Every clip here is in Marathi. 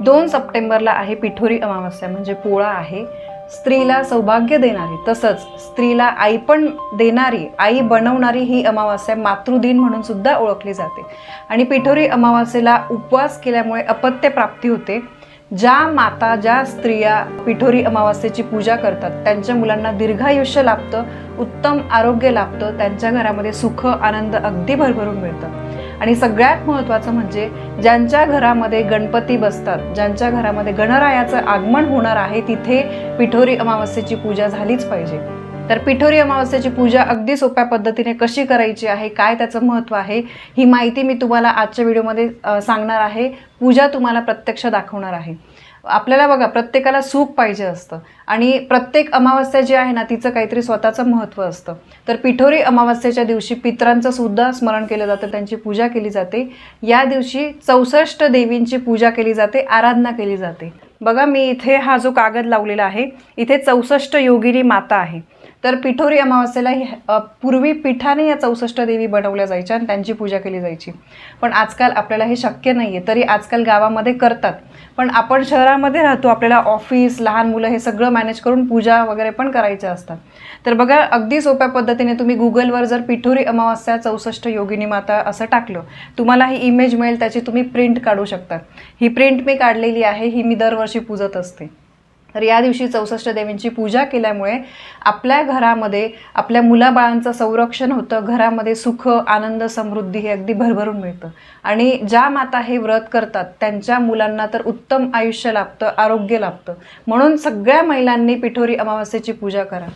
दोन सप्टेंबरला आहे पिठोरी अमावस्या म्हणजे पोळा आहे. स्त्रीला सौभाग्य देणारी तसंच स्त्रीला आई पण देणारी आई बनवणारी ही अमावस्या मातृदिन म्हणून सुद्धा ओळखली जाते. आणि पिठोरी अमावस्येला उपवास केल्यामुळे अपत्य प्राप्ती होते. ज्या माता ज्या स्त्रिया पिठोरी अमावस्येची पूजा करतात त्यांच्या मुलांना दीर्घायुष्य लाभतं उत्तम आरोग्य लाभतं त्यांच्या घरामध्ये सुख आनंद अगदी भरभरून मिळतं. आणि सगळ्यात महत्त्वाचं म्हणजे ज्यांच्या घरामध्ये गणपती बसतात ज्यांच्या घरामध्ये गणरायाचं आगमन होणार आहे तिथे पिठोरी अमावस्येची पूजा झालीच पाहिजे. तर पिठोरी अमावस्येची पूजा अगदी सोप्या पद्धतीने कशी करायची आहे काय त्याचं महत्त्व आहे ही माहिती मी तुम्हाला आजच्या व्हिडिओमध्ये सांगणार आहे. पूजा तुम्हाला प्रत्यक्ष दाखवणार आहे. आपल्याला बघा प्रत्येकाला सुख पाहिजे असतं. आणि प्रत्येक अमावस्या जी आहे ना तिचं काहीतरी स्वतःचं महत्त्व असतं. तर पिठोरी अमावस्येच्या दिवशी पित्रांचं सुद्धा स्मरण केलं जातं त्यांची पूजा केली जाते. या दिवशी चौसष्ट देवींची पूजा केली जाते आराधना केली जाते. बघा मी इथे हा जो कागद लावलेला आहे इथे चौसष्ट योगिनी माता आहे. तर पिठोरी अमावस्येला ही पूर्वी पिठाने या चौसष्ट देवी बनवल्या जायच्या आणि त्यांची पूजा केली जायची. पण आजकाल आपल्याला हे शक्य नाही आहे तरी आजकाल गावामध्ये करतात. पण आपण शहरामध्ये राहतो आपल्याला ऑफिस लहान मुलं हे सगळं मॅनेज करून पूजा वगैरे पण करायच्या असतात. तर बघा अगदी सोप्या पद्धतीने तुम्ही गुगलवर जर पिठोरी अमावस्या चौसष्ट योगिनी माता असं टाकलं तुम्हाला ही इमेज मिळेल त्याची तुम्ही प्रिंट काढू शकता. ही प्रिंट मी काढलेली आहे ही मी दरवर्षी पूजत असते. तर या दिवशी चौसष्ट देवींची पूजा केल्यामुळे आपल्या घरामध्ये आपल्या मुलाबाळांचं संरक्षण होतं घरामध्ये सुख आनंद समृद्धी हे अगदी भरभरून मिळतं. आणि ज्या माता हे व्रत करतात त्यांच्या मुलांना तर उत्तम आयुष्य लाभतं आरोग्य लाभतं. म्हणून सगळ्या महिलांनी पिठोरी अमावस्येची पूजा करा.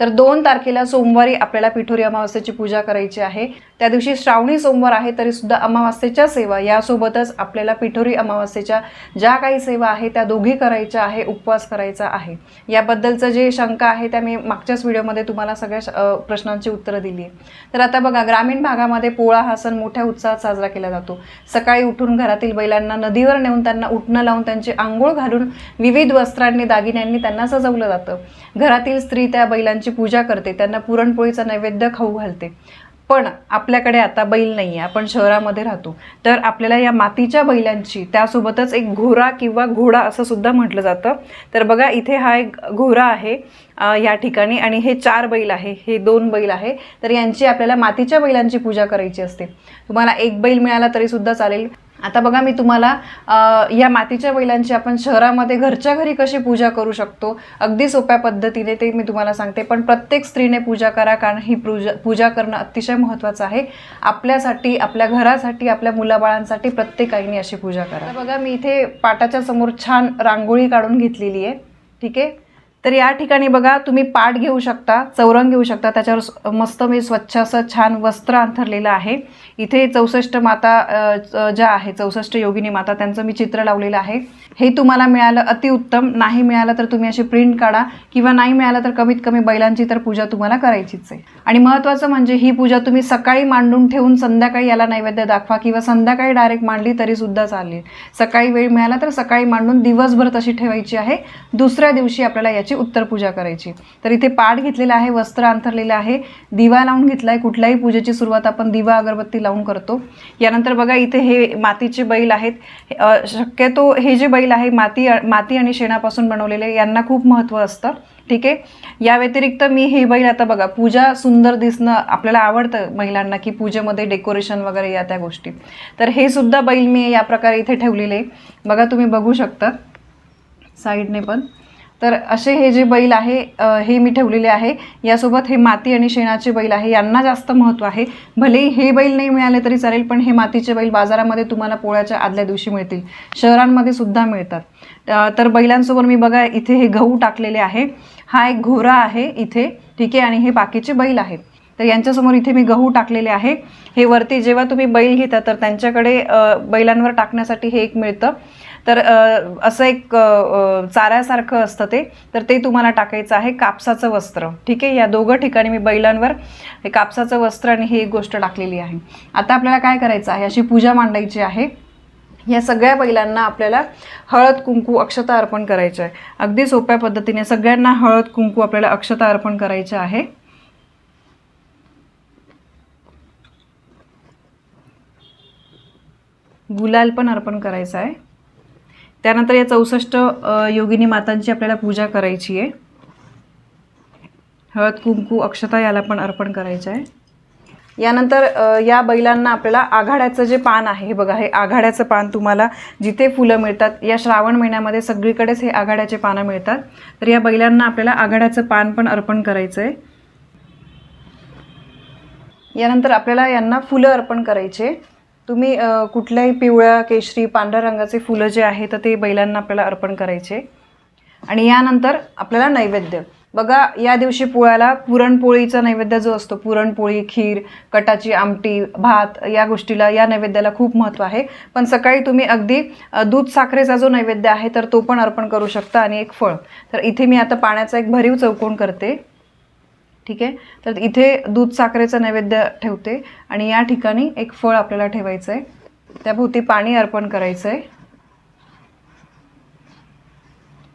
तर दोन तारखेला सोमवारी आपल्याला पिठोरी अमावस्येची पूजा करायची आहे. त्या दिवशी श्रावणी सोमवार आहे तरी सुद्धा अमावास्येच्या सेवा यासोबतच आपल्याला पिठोरी अमावास्येच्या ज्या काही सेवा आहे त्या दोघी करायच्या आहे उपवास करायचा आहे. याबद्दलचं जे शंका आहे त्या मी मागच्याच व्हिडिओमध्ये तुम्हाला सगळ्या प्रश्नांची उत्तरं दिली आहे तर आता बघा ग्रामीण भागामध्ये पोळा हा सण मोठ्या उत्साहात साजरा केला जातो. सकाळी उठून घरातील बैलांना नदीवर नेऊन त्यांना उठणं लावून त्यांची आंघोळ घालून विविध वस्त्रांनी दागिन्यांनी त्यांना सजवलं जातं. घरातील स्त्री त्या बैलांची पूजा करते त्यांना पुरणपोळीचा नैवेद्य खाऊ घालते. पण आपल्याकडे आता बैल नाही आहे आपण शहरामध्ये राहतो. तर आपल्याला या मातीच्या बैलांची त्यासोबतच एक घोरा किंवा घोडा असं सुद्धा म्हटलं जातं. तर बघा इथे हा एक घोरा आहे या ठिकाणी. आणि हे चार बैल आहे हे दोन बैल आहे. तर यांची आपल्याला मातीच्या बैलांची पूजा करायची असते. तुम्हाला एक बैल मिळाला तरी सुद्धा चालेल. आता बघा मी तुम्हाला या मातीच्या बैलांची आपण शहरामध्ये घरच्या घरी कशी पूजा करू शकतो अगदी सोप्या पद्धतीने ते मी तुम्हाला सांगते. पण प्रत्येक स्त्रीने पूजा करा कारण ही पूजा पूजा करणं अतिशय महत्त्वाचं आहे. आपल्यासाठी आपल्या घरासाठी आपल्या मुलाबाळांसाठी प्रत्येक आईने अशी पूजा करा. बघा मी इथे पाटाच्या समोर छान रांगोळी काढून घेतलेली आहे. ठीक आहे? तर या ठिकाणी बघा तुम्ही पाट घेऊ शकता चौरंग घेऊ शकता. त्याच्यावर मस्त मी स्वच्छ असं छान वस्त्र अंथरलेलं आहे. इथे चौसष्ट माता ज्या आहे चौसष्ट योगिनी माता त्यांचं मी चित्र लावलेलं आहे. हे तुम्हाला मिळालं अतिउत्तम नाही मिळालं तर तुम्ही अशी प्रिंट काढा. किंवा नाही मिळालं तर कमीत कमी बैलांची तर पूजा तुम्हाला करायचीच आहे. आणि महत्त्वाचं म्हणजे ही पूजा तुम्ही सकाळी मांडून ठेवून संध्याकाळी याला नैवेद्य दाखवा. किंवा संध्याकाळी डायरेक्ट मांडली तरी सुद्धा चालेल. सकाळी वेळ मिळाला तर सकाळी मांडून दिवसभर तशी ठेवायची आहे. दुसऱ्या दिवशी आपल्याला याची उत्तर पूजा करायची. तर इथे पाठ घेतलेला आहे वस्त्र अंथरलेलं आहे दिवा लावून घेतला आहे कुठल्याही पूजेची सुरुवात आपण दिवा अगरबत्ती लावून करतो. यानंतर बघा इथे हे मातीचे बैल आहेत. शक्यतो हे जे बैल आहे माती माती आणि शेणापासून बनवलेले यांना खूप महत्त्व असतं. ठीक आहे? या व्यतिरिक्त मी हे बैल आता बघा पूजा सुंदर दिसणं आपल्याला आवडतं महिलांना की पूजेमध्ये डेकोरेशन वगैरे या त्या गोष्टी. तर हे सुद्धा बैल मी या प्रकारे इथे ठेवलेले. बघा तुम्ही बघू शकता. साईडने पण. तर असे हे जे बैल आहे हे मी ठेवलेले आहे. यासोबत हे माती आणि शेणाचे बैल आहे. यांना जास्त महत्त्व आहे. भलेही हे बैल नाही मिळाले तरी चालेल पण हे मातीचे बैल बाजारामध्ये तुम्हाला पोळ्याच्या आदल्या दिवशी मिळतील. शहरांमध्ये सुद्धा मिळतात. तर बैलांसोबत मी बघा इथे हे गहू टाकलेले आहे. हा एक घोरा आहे इथे ठीक आहे? आणि हे बाकीचे बैल आहेत. तर यांच्यासमोर इथे मी गहू टाकलेले आहे. हे वरती जेव्हा तुम्ही बैल घेता तर त्यांच्याकडे बैलांवर टाकण्यासाठी हे एक मिळतं. तर असं एक चाऱ्यासारखं असतं ते. तर ते तुम्हाला टाकायचं आहे कापसाचं वस्त्र. ठीक आहे? या दोघं ठिकाणी मी बैलांवर हे कापसाचं वस्त्र आणि ही एक गोष्ट टाकलेली आहे. आता आपल्याला काय करायचं आहे? अशी पूजा मांडायची आहे. या सगळ्या बैलांना आपल्याला हळद कुंकू अक्षता अर्पण करायचं आहे. अगदी सोप्या पद्धतीने सगळ्यांना हळद कुंकू आपल्याला अक्षता अर्पण करायचं आहे. गुलाल पण अर्पण करायचा आहे. त्यानंतर या चौसष्ट योगिनी मातांची आपल्याला पूजा करायची आहे. हळद कुंकू अक्षता याला पण अर्पण करायचं आहे. यानंतर या बैलांना आपल्याला आघाड्याचं जे पान आहे हे बघा हे आघाड्याचं पान तुम्हाला जिथे फुलं मिळतात या श्रावण महिन्यामध्ये सगळीकडेच हे आघाड्याचे पानं मिळतात. तर या बैलांना आपल्याला आघाड्याचं पान पण अर्पण करायचं आहे यानंतर आपल्याला यांना फुलं अर्पण करायचे. तुम्ही कुठल्याही पिवळ्या केशरी पांढऱ्या रंगाचे फुलं जे आहे तर ते बैलांना आपल्याला अर्पण करायचे. आणि यानंतर आपल्याला नैवेद्य. बघा या दिवशी पोळ्याला पुरणपोळीचा नैवेद्य जो असतो पुरणपोळी खीर कटाची आमटी भात या गोष्टीला या नैवेद्याला खूप महत्त्व आहे. पण सकाळी तुम्ही अगदी दूध साखरेचा जो नैवेद्य आहे तर तो पण अर्पण करू शकता आणि एक फळ. तर इथे मी आता पाण्याचा एक भरीव चौकोन करते. ठीक आहे? तर इथे दूध साखरेचं नैवेद्य ठेवते आणि या ठिकाणी एक फळ आपल्याला ठेवायचं आहे त्याभोवती पाणी अर्पण करायचं आहे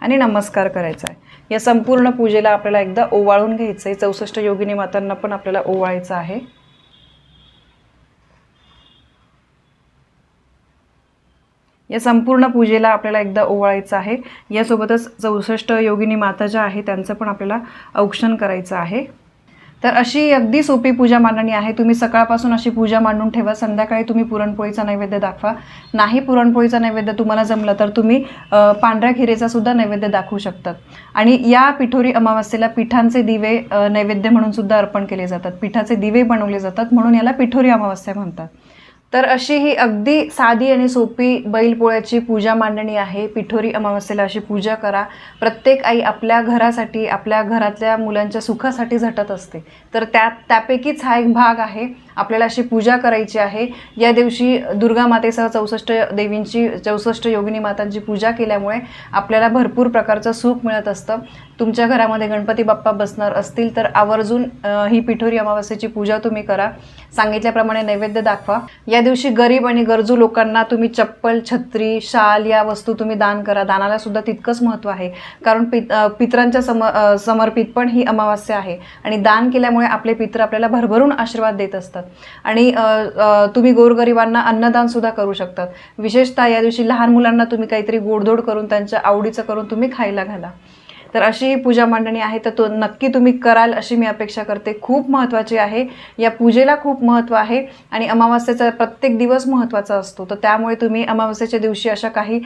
आणि नमस्कार करायचा आहे या संपूर्ण पूजेला आपल्याला एकदा ओवाळून घ्यायचं आहे चौसष्ट योगिनी मातांना पण आपल्याला ओवाळायचं आहे. या संपूर्ण पूजेला आपल्याला एकदा ओवाळायचं आहे. यासोबतच चौसष्ट योगिनी माता ज्या आहे त्यांचं पण आपल्याला औक्षण करायचं आहे. तर अशी अगदी सोपी पूजा मांडणी आहे. तुम्ही सकाळपासून अशी पूजा मांडून ठेवा. संध्याकाळी तुम्ही पुरणपोळीचा नैवेद्य दाखवा. नाही पुरणपोळीचा नैवेद्य तुम्हाला जमलं तर तुम्ही पांढऱ्या खिरेचा सुद्धा नैवेद्य दाखवू शकतात आणि या पिठोरी अमावास्येला पिठांचे दिवे नैवेद्य म्हणून सुद्धा अर्पण केले जातात. पिठाचे दिवे बनवले जातात म्हणून याला पिठोरी अमावस्या म्हणतात. तर अशी ही अगदी साधी आणि सोपी बैलपोळ्याची पूजा मांडणी आहे. पिठोरी अमावस्येला अशी पूजा करा. प्रत्येक आई आपल्या घरासाठी आपल्या घरातल्या मुलांच्या सुखासाठी झटत असते. तर त्या त्यापैकीच हा एक भाग आहे. आपल्याला अशी पूजा करायची आहे. या दिवशी दुर्गा मातेसह चौसष्ट देवींची चौसष्ट योगिनी मातांची पूजा केल्यामुळे आपल्याला भरपूर प्रकारचं सुख मिळत असतं. तुमच्या घरामध्ये गणपती बाप्पा बसणार असतील तर आवर्जून ही पिठोरी अमावस्येची पूजा तुम्ही करा. सांगितल्याप्रमाणे नैवेद्य दाखवा. या या दिवशी गरीब आणि गरजू लोकांना तुम्ही चप्पल छत्री शाल या वस्तू तुम्ही दान करा. दानाला सुद्धा तितकंच महत्त्व आहे. कारण पित पित्रांच्या पितरांच्या सम समर्पित पण ही अमावास्या आहे. आणि दान केल्यामुळे आपले पित्र आपल्याला भरभरून आशीर्वाद देत असतात. आणि तुम्ही गोरगरिबांना अन्नदान सुद्धा करू शकतात. विशेषतः या दिवशी लहान मुलांना तुम्ही काहीतरी गोडधोड करून त्यांच्या आवडीचं करून तुम्ही खायला घाला. तर अशी ही पूजा मांडणी आहे तर तो नक्की तुम्ही कराल अशी मी अपेक्षा करते. खूप महत्त्वाची आहे. या पूजेला खूप महत्त्व आहे आणि अमावास्येचा प्रत्येक दिवस महत्त्वाचा असतो. तर त्यामुळे तुम्ही अमावस्येच्या दिवशी अशा काही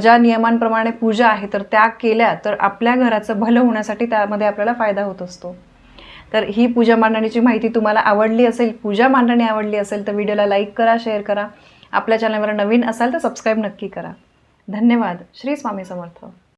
ज्या नियमांप्रमाणे पूजा आहे तर त्या केल्या तर आपल्या घराचं भलं होण्यासाठी त्यामध्ये आपल्याला फायदा होत असतो. तर ही पूजा मांडणीची माहिती तुम्हाला आवडली असेल पूजा मांडणी आवडली असेल तर व्हिडिओला लाईक करा शेअर करा. आपल्या चॅनलवर नवीन असाल तर सबस्क्राईब नक्की करा. धन्यवाद. श्री स्वामी समर्थ.